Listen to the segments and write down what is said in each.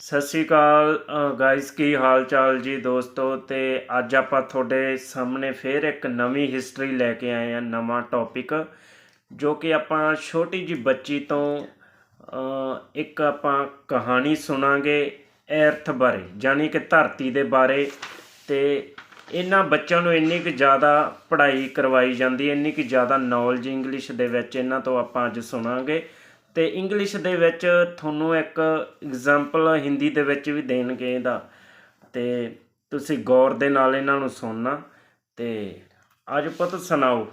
ਸਤਿ ਸ਼੍ਰੀ ਅਕਾਲ ਗਾਇਸ ਕੀ ਹਾਲ ਚਾਲ ਜੀ ਦੋਸਤੋ? ਤੇ ਅੱਜ ਆਪਾਂ ਤੁਹਾਡੇ ਸਾਹਮਣੇ ਫੇਰ ਇੱਕ ਨਵੀਂ ਹਿਸਟਰੀ ਲੈ ਕੇ ਆਏ ਆ ਨਵਾਂ ਟੌਪਿਕ ਜੋ ਕਿ ਆਪਾਂ ਛੋਟੀ ਜੀ ਬੱਚੀ ਤੋਂ ਇੱਕ ਆਪਾਂ ਕਹਾਣੀ ਸੁਣਾਂਗੇ ਐਰਥ ਬਾਰੇ ਯਾਨੀ ਕਿ ਧਰਤੀ ਦੇ ਬਾਰੇ। ਤੇ ਇਹਨਾਂ ਬੱਚਿਆਂ ਨੂੰ ਇੰਨੀ ਕੁ ਜ਼ਿਆਦਾ ਪੜ੍ਹਾਈ ਕਰਵਾਈ ਜਾਂਦੀ ਹੈ ਇੰਨੀ ਕੁ ਜ਼ਿਆਦਾ ਨੌਲੇਜ ਇੰਗਲਿਸ਼ ਦੇ ਵਿੱਚ ਇਹਨਾਂ ਤੋਂ ਆਪਾਂ ਅੱਜ ਸੁਣਾਂਗੇ। ਤੇ ਇੰਗਲਿਸ਼ ਦੇ ਵਿੱਚ ਤੁਹਾਨੂੰ ਇੱਕ ਐਗਜ਼ਾਮਪਲ ਹਿੰਦੀ ਦੇ ਵਿੱਚ ਵੀ ਦੇਣਗੇ ਇਹਦਾ ਤੇ ਤੁਸੀਂ ਗੌਰ ਦੇ ਨਾਲ ਇਹਨਾਂ ਨੂੰ ਸੁਣਨਾ ਤੇ ਅੱਜ ਪੁੱਤ ਸੁਣਾਓ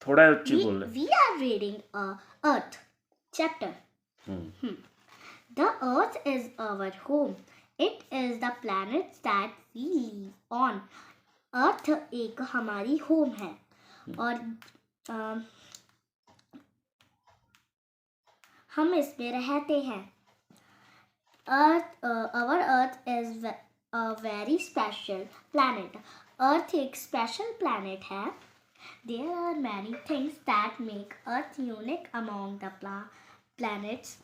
ਥੋੜਾ ਉੱਚੀ We, ਬੋਲੇ we are reading uh, Earth chapter. ਹੂੰ The Earth is our home. It is the planet that we live on. Earth एक हमारी होम है और हम इसमें रहते हैं। Earth our Earth is a very special planet Earth एक स्पेशल प्लानट है। There are many things that make Earth unique among the planets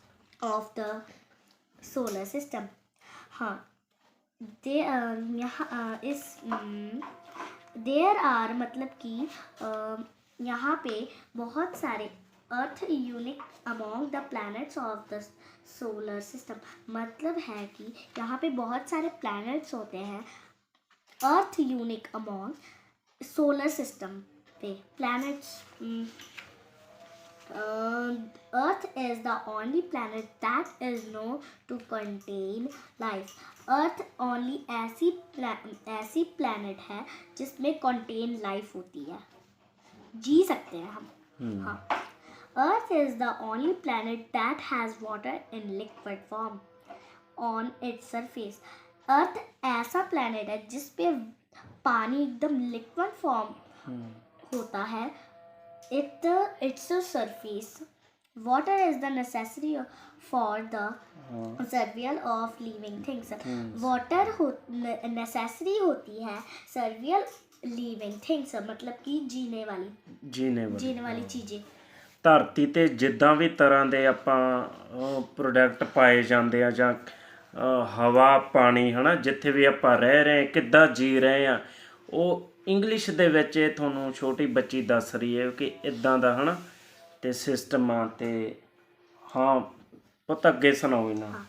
of the solar system हाँ दे यहाँ इस देर आर मतलब कि यहाँ पे बहुत सारे Earth unique among the planets of the solar system मतलब है कि यहाँ पे बहुत सारे प्लैनेट्स होते हैं। Earth unique among solar system पे। Planets Earth is the only planet that is known to contain life. Earth only ऐसी ऐसी planet है जिसमें कंटेन लाइफ होती है। जी सकते हैं हम। हाँ। Earth is the only planet that has water in liquid form on its surface. अर्थ ऐसा planet है जिस पे पानी एकदम लिक्विड फॉर्म होता है. It it's surface water is the necessary for the survival of living things water necessary होती है सर्वियल लिविंग थिंग्स मतलब कि जीने वाली जीने वाली, जीने वाली हाँ। चीज़ें। ਧਰਤੀ ਤੇ ਜਿੱਦਾਂ ਵੀ ਤਰ੍ਹਾਂ ਦੇ ਆਪਾਂ ਪ੍ਰੋਡਕਟ ਪਾਏ ਜਾਂਦੇ ਆ ਜਾਂ ਹਵਾ ਪਾਣੀ ਹਨਾ ਜਿੱਥੇ ਵੀ ਆਪਾਂ ਰਹਿ ਰਹੇ ਹਾਂ ਕਿੱਦਾਂ ਜੀ ਰਹੇ ਆ ਉਹ ਇੰਗਲਿਸ਼ ਦੇ ਵਿੱਚ ਇਹ ਤੁਹਾਨੂੰ ਛੋਟੀ ਬੱਚੀ ਦੱਸ ਰਹੀ ਹੈ ਕਿ ਇਦਾਂ ਦਾ ਹਨਾ ਤੇ ਸਿਸਟਮ ਆ ਤੇ ਹਾਂ ਪੁੱਤ ਅੱਗੇ ਸੁਣਾਓ ਇਹਨਾਂ ਨੂੰ।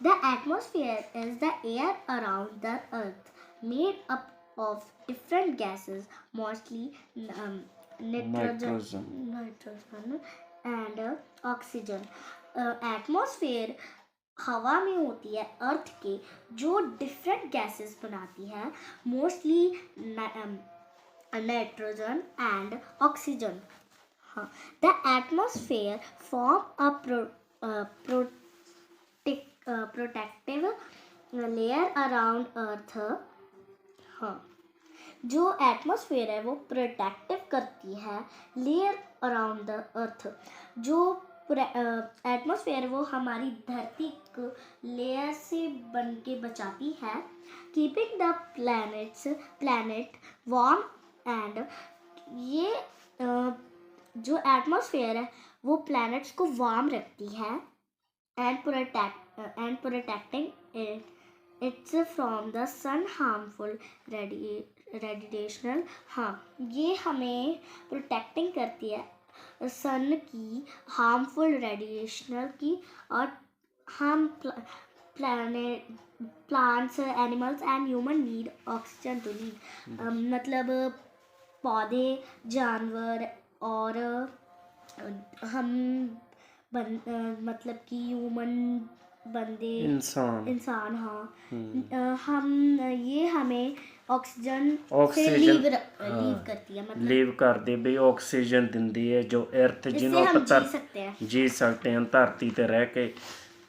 The atmosphere is the air around the earth, made up of different gases, mostly um, nitrogen, Nitrogen. And uh, oxygen. Uh, हवा में होती है अर्थ के जो डिफरेंट गैसेस बनाती है mostly nitrogen and oxygen the atmosphere form a protective layer around Earth हाँ जो एटमॉस्फेयर है वो प्रोटेक्टिव करती है लेयर अराउंड द अर्थ जो एटमॉस्फेयर वो हमारी धरती को लेयर से बन के बचाती है। Keeping the planets planet warm and ये अ, जो एटमॉस्फेयर है वो प्लैनेट्स को वार्म रखती है and protect and protecting it its from the sun harmful radiation हाँ ये हमें प्रोटेक्टिंग करती है सन की हार्मफुल रेडिएशनल की और हम plan plants animals and human need oxygen to live hmm. um, मतलब पौधे जानवर और हम बन मतलब कि ह्यूमन बंदे इंसान। इंसान हाँ। hmm. हम ये हमें ऑक्सीजन से ऑक्सीजन, लीव लीव करती है मतलब ਲੀਵ ਕਰਦੇ ਵੀ ਆਕਸੀਜਨ ਦਿੰਦੀ ਹੈ ਜੋ ਅਰਥ इससे ਜਿਹਨੂੰ हम ਆਪਾਂ जी सकते हैं ਜੀ ਸਕਦੇ ਹਾਂ ਧਰਤੀ ਤੇ ਰਹਿ ਕੇ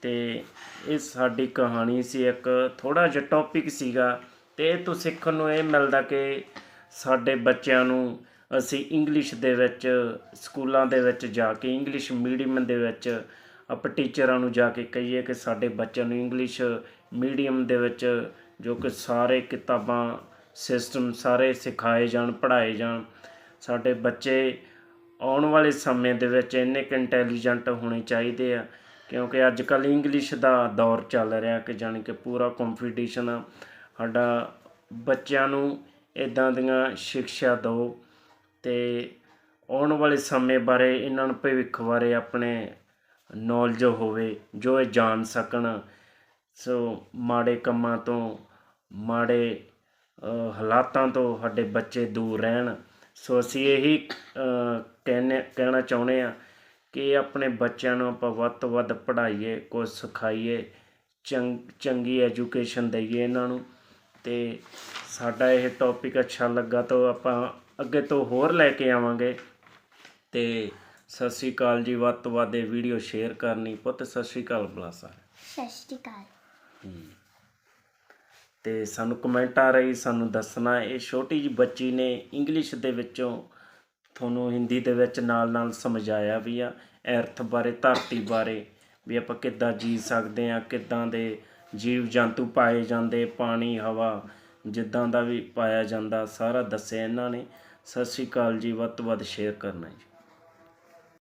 ਤੇ ਇਹ ਸਾਡੀ ਕਹਾਣੀ ਸੀ ਇੱਕ ਥੋੜਾ ਜਿਹਾ ਟੌਪਿਕ ਸੀਗਾ ਤੇ ਇਹ ਤੋਂ ਸਿੱਖਣ ਨੂੰ ਇਹ ਮਿਲਦਾ ਕਿ ਸਾਡੇ ਬੱਚਿਆਂ ਨੂੰ ਅਸੀਂ ਇੰਗਲਿਸ਼ ਦੇ ਵਿੱਚ ਸਕੂਲਾਂ ਦੇ ਵਿੱਚ ਜਾ ਕੇ ਇੰਗਲਿਸ਼ ਮੀਡੀਅਮ ਦੇ ਵਿੱਚ ਆਪਾਂ ਟੀਚਰਾਂ ਨੂੰ ਜਾ ਕੇ ਕਹੀਏ ਕਿ ਸਾਡੇ ਬੱਚਿਆਂ ਨੂੰ ਇੰਗਲਿਸ਼ ਮੀਡੀਅਮ ਦੇ ਵਿੱਚ ਜੋ ਕਿ ਸਾਰੇ ਕਿਤਾਬਾਂ ਸਿਸਟਮ ਸਾਰੇ ਸਿਖਾਏ ਜਾਣ, ਪੜ੍ਹਾਏ ਜਾਣ। ਸਾਡੇ ਬੱਚੇ ਆਉਣ ਵਾਲੇ ਸਮੇਂ ਦੇ ਵਿੱਚ ਇੰਨੇ ਕੁ ਇੰਟੈਲੀਜੈਂਟ ਹੋਣੇ ਚਾਹੀਦੇ ਆ, ਕਿਉਂਕਿ ਅੱਜ ਕੱਲ ਇੰਗਲਿਸ਼ ਦਾ ਦੌਰ ਚੱਲ ਰਿਹਾ ਕਿ ਜਾਣੀ ਕਿ ਪੂਰਾ ਕੰਪੀਟੀਸ਼ਨ ਆ। ਸਾਡਾ ਬੱਚਿਆਂ ਨੂੰ ਇਦਾਂ ਦੀਆਂ ਸਿੱਖਿਆ ਦਿਓ ਤੇ ਆਉਣ ਵਾਲੇ ਸਮੇਂ ਬਾਰੇ ਇਹਨਾਂ ਨੂੰ ਭਵਿੱਖ ਬਾਰੇ ਆਪਣੇ ਨੌਲੇਜ ਹੋਵੇ, ਜੋ ਇਹ ਜਾਣ ਸਕਣ। ਸੋ ਮਾੜੇ ਕੰਮਾਂ ਤੋਂ ਮਾੜੇ ਹਾਲਾਤਾਂ ਤੋਂ ਸਾਡੇ ਬੱਚੇ ਦੂਰ ਰਹਿਣ। ਸੋ ਅਸੀਂ ਇਹੀ ਅ, ਕਹਿਣਾ ਚਾਹੁੰਦੇ ਆ ਕਿ ਆਪਣੇ ਬੱਚਿਆਂ ਨੂੰ ਆਪਾਂ ਵੱਧ ਤੋਂ ਵੱਧ ਪੜ੍ਹਾਈਏ ਕੁਝ ਸਿਖਾਈਏ ਚੰਗ ਚੰਗੀ ਐਜੂਕੇਸ਼ਨ ਦਈਏ ਇਹਨਾਂ ਨੂੰ। ਤੇ ਸਾਡਾ ਇਹ ਟੌਪਿਕ ਅੱਛਾ ਲੱਗਾ ਤਾਂ ਆਪਾਂ ਅੱਗੇ ਤੋਂ ਹੋਰ ਲੈ ਕੇ ਆਵਾਂਗੇ। ਤੇ ਸਤਿ ਸ਼੍ਰੀ ਅਕਾਲ ਜੀ ਵੱਧ ਤੋਂ ਵੱਧ ਇਹ ਵੀਡੀਓ ਸ਼ੇਅਰ ਕਰਨੀ। ਪੁੱਤ ਸਤਿ ਸ਼੍ਰੀ ਅਕਾਲ ਬਲਾਸਾ ਸਤਿ ਸ਼੍ਰੀ ਅਕਾਲ। ਤੇ ਸਾਨੂੰ ਕਮੈਂਟ ਆ ਰਹੀ ਸਾਨੂੰ ਦੱਸਣਾ, ਇਹ ਛੋਟੀ ਜੀ ਬੱਚੀ ਨੇ ਇੰਗਲਿਸ਼ ਦੇ ਵਿੱਚੋਂ ਤੁਹਾਨੂੰ ਹਿੰਦੀ ਦੇ ਵਿੱਚ ਨਾਲ ਨਾਲ ਸਮਝਾਇਆ ਵੀ ਆ ਅਰਥ ਬਾਰੇ, ਧਰਤੀ ਬਾਰੇ, ਵੀ ਆਪਾਂ ਕਿੱਦਾਂ ਜੀ ਸਕਦੇ ਆ ਕਿੱਦਾਂ ਦੇ ਜੀਵ ਜੰਤੂ ਪਾਏ ਜਾਂਦੇ, ਪਾਣੀ, ਹਵਾ ਜਿੱਦਾਂ ਦਾ ਵੀ ਪਾਇਆ ਜਾਂਦਾ, ਸਾਰਾ ਦੱਸਿਆ ਇਹਨਾਂ ਨੇ। ਸਤਿ ਸ਼੍ਰੀ ਅਕਾਲ ਜੀ, ਵੱਧ ਤੋਂ ਵੱਧ ਸ਼ੇਅਰ ਕਰਨਾ ਜੀ।